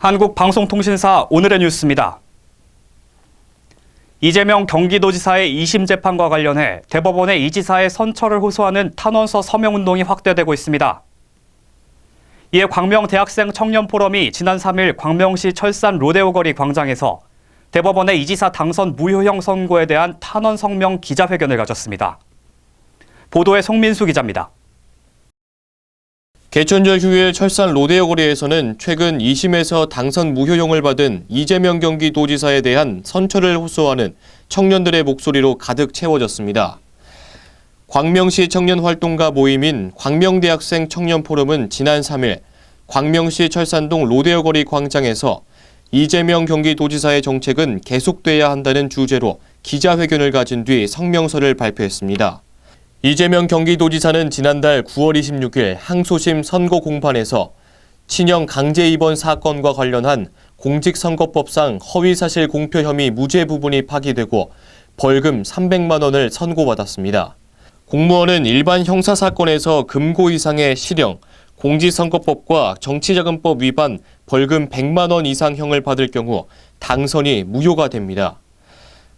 한국방송통신사 오늘의 뉴스입니다. 이재명 경기도지사의 2심 재판과 관련해 대법원에 이 지사의 선처를 호소하는 탄원서 서명 운동이 확대되고 있습니다. 이에 광명 대학생 청년 포럼이 지난 3일 광명시 철산 로데오 거리 광장에서 대법원의 이 지사 당선 무효형 선고에 대한 탄원 성명 기자회견을 가졌습니다. 보도에 송민수 기자입니다. 개천절 휴일 철산 로데오 거리에서는 최근 2심에서 당선 무효용을 받은 이재명 경기도지사에 대한 선처를 호소하는 청년들의 목소리로 가득 채워졌습니다. 광명시 청년 활동가 모임인 광명대학생 청년포럼은 지난 3일 광명시 철산동 로데오 거리 광장에서 이재명 경기도지사의 정책은 계속돼야 한다는 주제로 기자회견을 가진 뒤 성명서를 발표했습니다. 이재명 경기도지사는 지난달 9월 26일 항소심 선거 공판에서 친형 강제 입원 사건과 관련한 공직선거법상 허위사실 공표 혐의 무죄 부분이 파기되고 벌금 300만 원을 선고받았습니다. 공무원은 일반 형사 사건에서 금고 이상의 실형, 공직선거법과 정치자금법 위반 벌금 100만 원 이상형을 받을 경우 당선이 무효가 됩니다.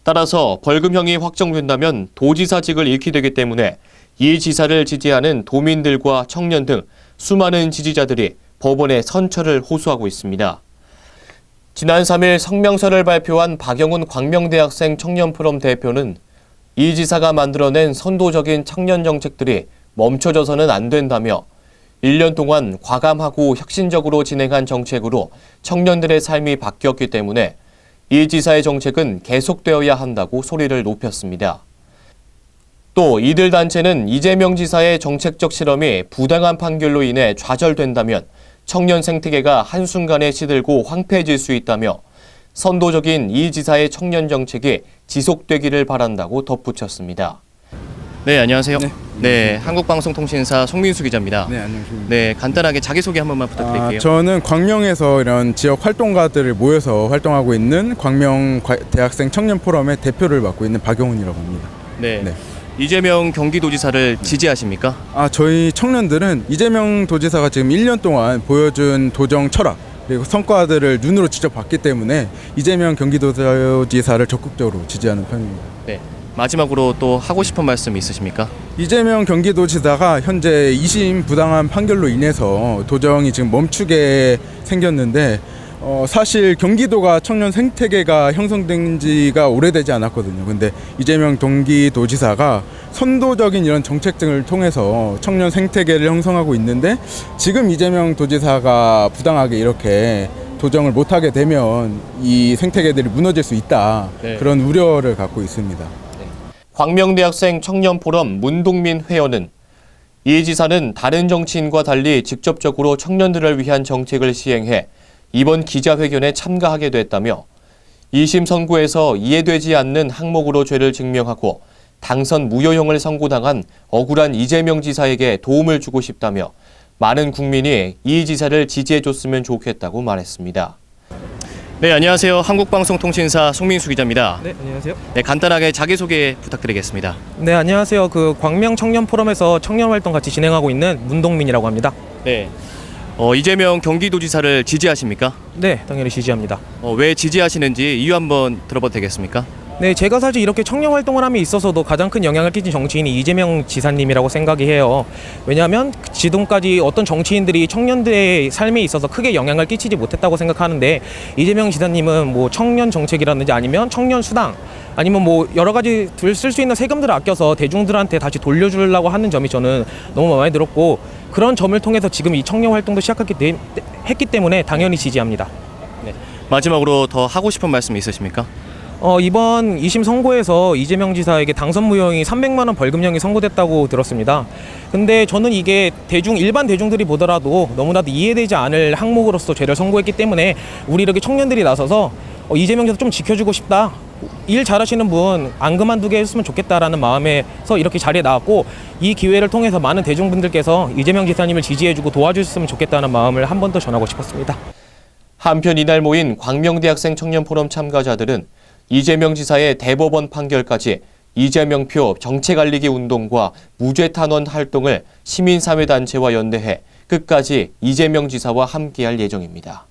따라서 벌금형이 확정된다면 도지사직을 잃게 되기 때문에 이 지사를 지지하는 도민들과 청년 등 수많은 지지자들이 법원에 선처를 호소하고 있습니다. 지난 3일 성명서를 발표한 박영훈 광명대학생 청년포럼 대표는 이 지사가 만들어낸 선도적인 청년 정책들이 멈춰져서는 안 된다며 1년 동안 과감하고 혁신적으로 진행한 정책으로 청년들의 삶이 바뀌었기 때문에 이 지사의 정책은 계속되어야 한다고 소리를 높였습니다. 또 이들 단체는 이재명 지사의 정책적 실험이 부당한 판결로 인해 좌절된다면 청년 생태계가 한순간에 시들고 황폐해질 수 있다며 선도적인 이 지사의 청년 정책이 지속되기를 바란다고 덧붙였습니다. 네, 안녕하세요. 네. 네, 한국방송통신사 송민수 기자입니다. 네, 안녕하십니까. 네, 간단하게 자기소개 한 번만 부탁드릴게요. 아, 저는 광명에서 이런 지역 활동가들을 모여서 활동하고 있는 광명 과- 대학생 청년 포럼의 대표를 맡고 있는 박용훈이라고 합니다. 네. 네. 이재명 경기도지사를 지지하십니까? 아, 저희 청년들은 이재명 도지사가 지금 1년 동안 보여준 도정 철학 그리고 성과들을 눈으로 직접 봤기 때문에 이재명 경기도지사를 적극적으로 지지하는 편입니다. 네. 마지막으로 또 하고 싶은 말씀 있으십니까? 이재명 경기도지사가 현재 2심 부당한 판결로 인해서 도정이 지금 멈추게 생겼는데 어, 사실 경기도가 청년 생태계가 형성된 지가 오래되지 않았거든요. 근데 이재명 동기도지사가 선도적인 이런 정책 등을 통해서 청년 생태계를 형성하고 있는데 지금 이재명 도지사가 부당하게 이렇게 도정을 못하게 되면 이 생태계들이 무너질 수 있다. 네. 그런 우려를 갖고 있습니다. 광명대학생 청년포럼 문동민 회원은 이 지사는 다른 정치인과 달리 직접적으로 청년들을 위한 정책을 시행해 이번 기자회견에 참가하게 됐다며 2심 선고에서 이해되지 않는 항목으로 죄를 증명하고 당선 무효형을 선고당한 억울한 이재명 지사에게 도움을 주고 싶다며 많은 국민이 이 지사를 지지해줬으면 좋겠다고 말했습니다. 네, 안녕하세요. 한국방송통신사 송민수 기자입니다. 네, 안녕하세요. 네, 간단하게 자기소개 부탁드리겠습니다. 네, 안녕하세요. 그 광명 청년 포럼에서 청년 활동 같이 진행하고 있는 문동민이라고 합니다. 네. 어, 이재명 경기도지사를 지지하십니까? 네, 당연히 지지합니다. 어, 왜 지지하시는지 이유 한번 들어봐도 되겠습니까? 네, 제가 사실 이렇게 청년 활동을 함에 있어서도 가장 큰 영향을 끼친 정치인이 이재명 지사님이라고 생각이 해요. 왜냐하면 지금까지 어떤 정치인들이 청년들의 삶에 있어서 크게 영향을 끼치지 못했다고 생각하는데 이재명 지사님은 뭐 청년 정책이라든지 아니면 청년 수당 아니면 뭐 여러 가지 쓸 수 있는 세금들을 아껴서 대중들한테 다시 돌려주려고 하는 점이 저는 너무 마음에 들었고 그런 점을 통해서 지금 이 청년 활동도 시작했기 때- 했기 때문에 당연히 지지합니다. 마지막으로 더 하고 싶은 말씀 있으십니까? 어, 이번 2심 선고에서 이재명 지사에게 당선 무효형이 300만 원 벌금형이 선고됐다고 들었습니다. 근데 저는 이게 대중 일반 대중들이 보더라도 너무나도 이해되지 않을 항목으로서 죄를 선고했기 때문에 우리 이렇게 청년들이 나서서 어, 이재명 지사 좀 지켜주고 싶다. 일 잘하시는 분 안 그만두게 했으면 좋겠다라는 마음에서 이렇게 자리에 나왔고 이 기회를 통해서 많은 대중분들께서 이재명 지사님을 지지해주고 도와주셨으면 좋겠다는 마음을 한 번 더 전하고 싶었습니다. 한편 이날 모인 광명대학생 청년 포럼 참가자들은 이재명 지사의 대법원 판결까지 이재명 표 정책 알리기 운동과 무죄 탄원 활동을 시민사회단체와 연대해 끝까지 이재명 지사와 함께할 예정입니다.